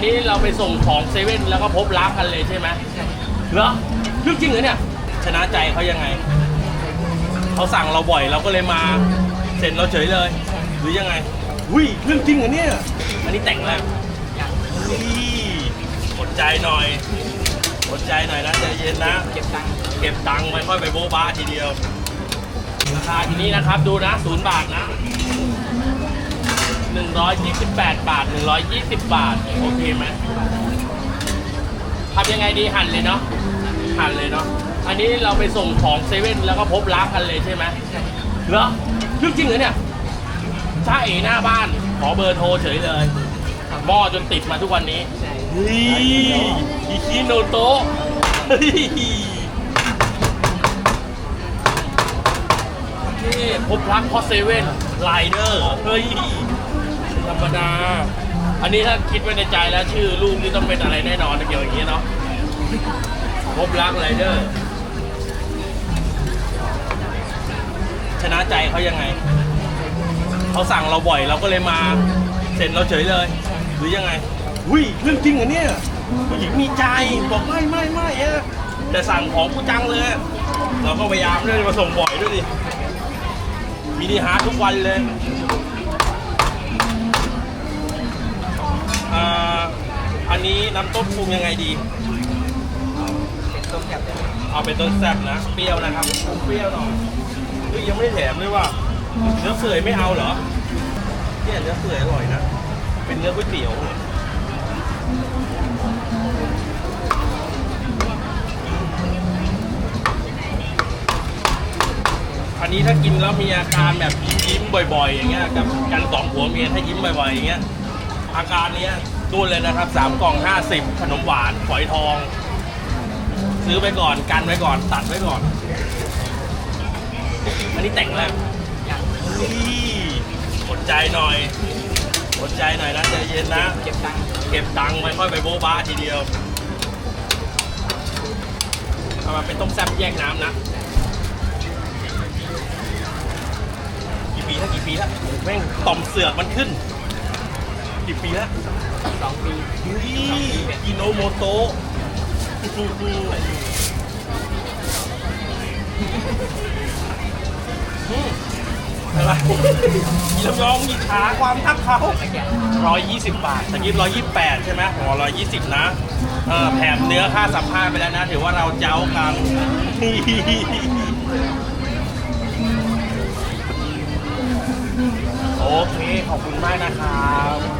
นนี้เราไปส่งของเซเว่นแล้วก็พบรักกันเลยใช่ไหมเหรอเรื่องจริงเหรอเนี่ย ชนะใจเขายังไง เขาสั่งเราบ่อยเราก็เลยมา เสร็จเราเฉยเลย หรือยังไงหุ้ยเรื่องจริงเหรอเนี่ย อันนี้แต่งแล้วเฮ้ยอดใจหน่อยอดใจหน่อยนะใจเย็นนะ เก็บตังค์เก็บตังค์ไม่ค่อยไปโบ๊ะบ้าทีเดียวราคาทีนี้นะครับดูนะศูนย์บาทนะ 128 บาท 120 บาท โอเคไหมทำยังไงดีหั่นเลยเนาะหั่นเลยเนาะอันนี้เราไปส่งของเซเว่นแล้วก็พบรักกันเลยใช่ไหมเหรอเรื่องจริงเหรอเนี่ยจ้าเอหน้าบ้าน ขอเบอร์โทรเฉยเลยหม้อจนติดมาทุกวันนี้ใช่เฮ้ยอิคิโนโตะเฮ้ยนี่พบรักเพราะเซเว่นไลเดอร์เฮ้ย ธรรมดา อันนี้ถ้าคิดไว้ในใจแล้วชื่อลูกนี่ต้องเป็นอะไรแน่นอนนะเกี่ยวอย่างนี้เนาะพบรักไลเดอร์ชนะใจเขายังไง เขาสั่งเราบ่อยเราก็เลยมา เสร็จเราเฉยเลย หรือยังไงหุ้ยเรื่องจริงเหรอเนี่ยผู้หญิงมีใจบอกไม่ไม่ไม่อะแต่สั่งของกูจังเลย เราก็พยายามด้วยมาส่งบ่อยด้วยดิมินิฮาร์ททุกวันเลยอ่าอั นนี้น้ำต้มปรุงยังไงดีเป็นต้มยำได้ไหมเอาเป็นต้นแซ่บนะ เปรี้ยวนะครับเปรี้ยวหน่อยเฮ้ยยังไม่แถมเลยว่ะเนื้อเปื่อยไม่เอาเหรอเนี่ยเนื้อเปื่อยอร่อยนะ เป็นเนื้อก๋วยเตี๋ยวเนี่ยอันนี้ถ้ากินแล้วมีอาการแบบยิ้มๆบ่อย ๆ อย่างเงี้ยกับกันสองผัวเมียถ้ายิ้มบ่อยๆอย่างเงี้ยอาการเนี้ย ดูเลยนะครับสามกล่องห้าสิบขนมหวานฝอยทอง ซื้อไปก่อนกันไว้ก่อนตัดไว้ก่อน อันนี้แต่งแล้วยังเฮ้ยอดใจหน่อยอดใจหน่อยนะใจเย็นนะ เก็บตังค์เก็บตังค์ไม่ค่อยไปโบ๊ะบ้าทีเดียวเอามาเป็นต้มแซ่บแยกน้ำนะ กี่ปีแล้วกี่ปีแล้วแม่งต่อมเสือกมันขึ้น กี่ปีแล้วสองปีเฮ้ยอิโนโมโตะอืมอะไรมีลำยองมีขาความทักเขาไม่แกร้อยยี่สิบบาทตะกี้ร้อยยี่แปดใช่ไหมอ๋อร้อยยี่สิบนะเออแถมเนื้อค่าสัมภาษณ์ไปแล้วนะ ถือว่าเราเจ้ากันโอเค ขอบคุณมากนะครับ